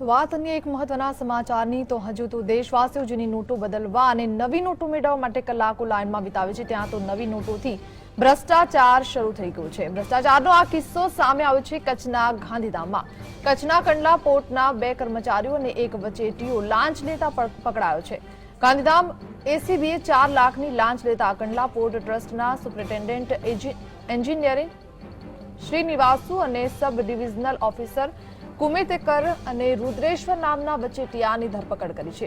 તો વાત અન્ય એક મહત્વના સમાચારની, તો હજુ તો દેશવાસીઓ જૂની નોટો બદલવા અને નવી નોટો મેળવવા માટે કલાકો લાઇનમાં વિતાવે છે, ત્યાં તો નવી નોટોથી ભ્રષ્ટાચાર શરૂ થઈ ગયો છે. ભ્રષ્ટાચારનો આ કિસ્સો સામે આવ્યો છે કચ્છના ગાંધીધામમાં. કચ્છના કંડલા પોર્ટના બે કર્મચારીઓ અને એક વચેટીઓ લાંચ લેતા પકડાયો છે. ગાંધીધામ એસીબીએ ચાર લાખની લાંચ લેતા કંડલા પોર્ટ ટ્રસ્ટના સુપ્રિન્ટેન્ડન્ટ એન્જિ- એન્જિનિયરિંગ શ્રીનિવાસુ અને સબ ડિવિઝનલ ઓફિસર કુમેતકર અને રુદ્રેશ્વર નામના વચેટિયાની ધરપકડ કરી છે.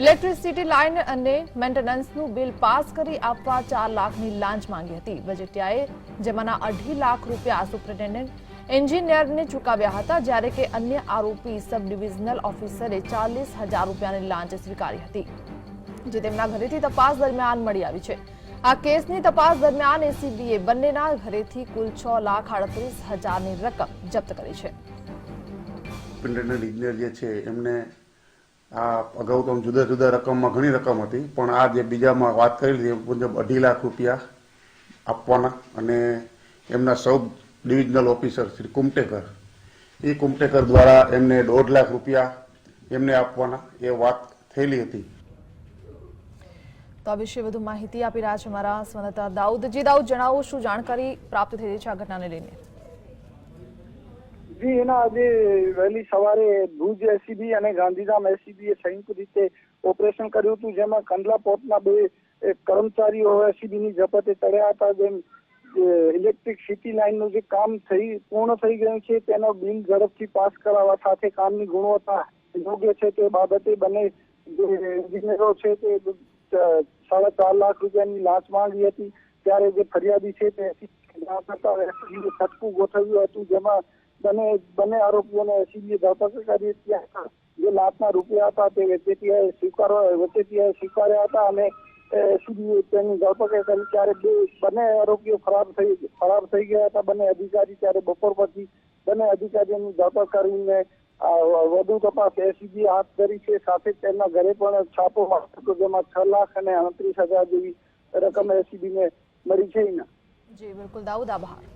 ઇલેક્ટ્રિસિટી લાઇન અને મેન્ટેનન્સનું બિલ પાસ કરી આપવા ચાર લાખની લાંચ માંગી હતી. બજેટિયાએ જેમાંના અઢી લાખ રૂપિયા સુપ્રિન્ટેન્ડન્ટ, એન્જિનિયરને ચૂકવ્યા હતા, જ્યારે કે અન્ય આરોપી સબ ડિવિઝનલ ઓફિસરે ચાલીસ હજાર રૂપિયાની લાંચ સ્વીકારી હતી, જે તેમના ઘરેથી તપાસ દરમિયાન મળી આવી છે. આ કેસની તપાસ દરમિયાન એસીબીએ બંનેના ઘરેથી કુલ છ લાખ આડત્રીસ હજારની રકમ જપ્ત કરી છે. સુપ્રિન્ટેન્ડન્ટ ઇજનેર જે છે, એમને આ અગાઉ તો જુદા જુદા રકમમાં ઘણી રકમ હતી, પણ આ જે બીજામાં વાત કરી હતી, એ મુજબ અઢી લાખ રૂપિયા આપવાના અને એમના સૌ ડિવિઝનલ ઓફિસર શ્રી કુમટેકર એ કુમટેકર દ્વારા એમને દોઢ લાખ રૂપિયા એમને આપવાના, એ વાત થયેલી હતી. તો આ વિશે વધુ માહિતી આપી રહ્યા છે અમારા દાઉદ. જી દાઉદ, જણાવો શું જાણકારી પ્રાપ્ત થઈ રહી છે આ ઘટનાને લઈને? જી, એના આજે વહેલી સવારે ભુજ એસીબી અને ગાંધીધામ એસીબી એ સંયુક્ત રીતે ઓપરેશન કર્યું હતું, જેમાં કંડલા પોર્ટના બે કર્મચારીઓ એસીબી ની ઝપટે ચડ્યા હતા, જેમ ઇલેક્ટ્રિક સિટી લાઇનનું જે કામ થઈ, પૂર્ણ થઈ ગયું છે, તેનો બિલ ઝડપથી પાસ કરાવવા સાથે કામની ગુણવત્તા યોગ્ય છે તે બાબતે બંને જે એન્જિનિયરો છે તે સાડા ચાર લાખ રૂપિયાની લાંચ માંગી હતી, ત્યારે જે ફરિયાદી છે તે એસીબીએ સટકું ગોઠવ્યું હતું, જેમાં બંને બંને આરોપીઓને એસીબીએ ધરપકડ કરી ત્યાં જે લાખના રૂપિયા હતા તે વચેટિયાએ સ્વીકારવા વચેટિયાએ સ્વીકાર્યા હતા અને એસીબીએ તેની ધરપકડ કરી ત્યારે બે બંને આરોપીઓ ખરાબ થઈ ખરાબ થઈ ગયા હતા. બંને અધિકારી ત્યારે બપોર પછી બંને અધિકારીઓની ધરપકડ કરીને વધુ તપાસ એસીબી હાથ ધરી છે. સાથે તેમના ઘરે પણ છાપો માર્યો જેમાં છ લાખ અને અડત્રીસ હજાર જેવી રકમ એસીબીને મળી છે. જી, બિલકુલ. દાઉદ આભાર.